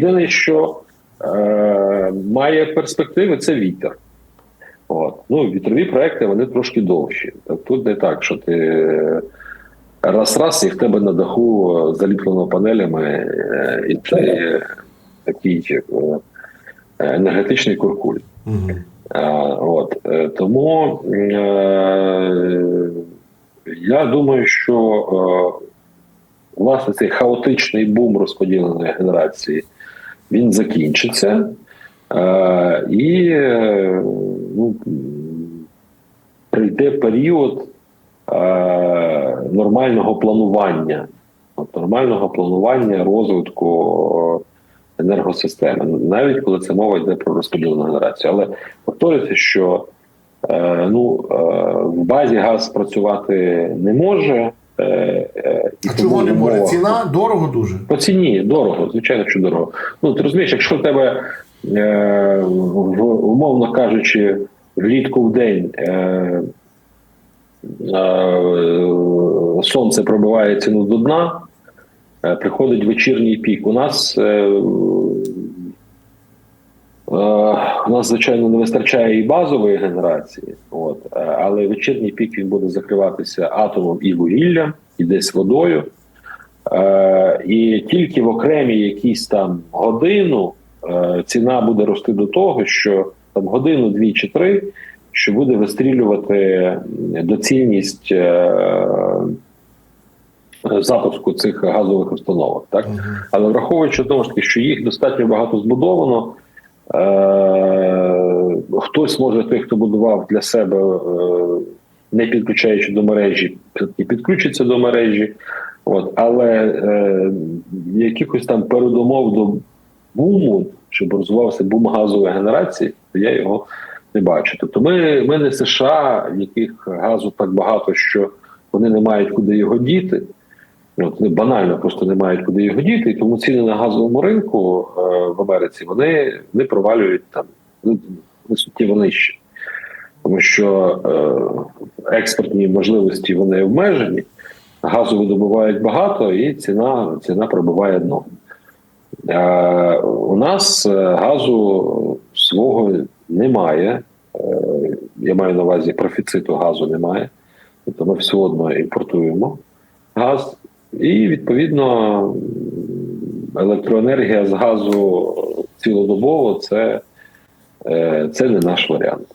Єдине, що е, має перспективи, це вітер. От. Ну, вітрові проекти вони трошки довші. Так, Тут не так, що ти раз-раз і в тебе на даху е, заліплено панелями, е, і ти такий е, енергетичний куркуль. Угу. От е, тому е, я думаю, що е, власне цей хаотичний бум розподіленої генерації він закінчиться. Е, і е, ну, прийде період е, нормального планування, от, нормального планування розвитку е, енергосистеми, навіть коли це мова йде про розподілену генерацію. Але повторюється, що е, ну, е, в базі газ працювати не може. Е, е, А чого не може? Ціна дорого дуже. по ціні дорого, звичайно, що дорого. Ну ти розумієш, якщо в тебе е, в, умовно кажучи, влітку в день е, е, сонце пробиває ціну до дна, е, приходить вечірній пік. У нас е, у нас, звичайно, не вистачає і базової генерації, от, е, але вечірній пік він буде закриватися атомом і вугіллям, і десь водою. Е, і тільки в окремій якійсь там годину е, ціна буде рости до того, що там годину, дві чи три, що буде вистрілювати доцільність е, запуску цих газових установок. Так? Але враховуючи тому ж таки, що їх достатньо багато збудовано, е, хтось може той, хто будував для себе, е, не підключаючи до мережі, і підключиться до мережі. От, але е, якихось там передумов до буму, щоб розвивався бум газової генерації, то я його не бачу. Тобто ми, ми не США, в яких газу так багато, що вони не мають куди його діти. От, вони банально просто не мають куди його діти, і тому ціни на газовому ринку е, в Америці вони, вони провалюють там ну, суттєво нижче. Тому що е, експортні можливості вони обмежені, газу видобувають багато, і ціна, ціна пробиває дно. Е, у нас е, газу свого немає. Я маю на увазі профіциту газу немає. Тобто ми все одно імпортуємо газ, і відповідно електроенергія з газу цілодобово це, е, це не наш варіант.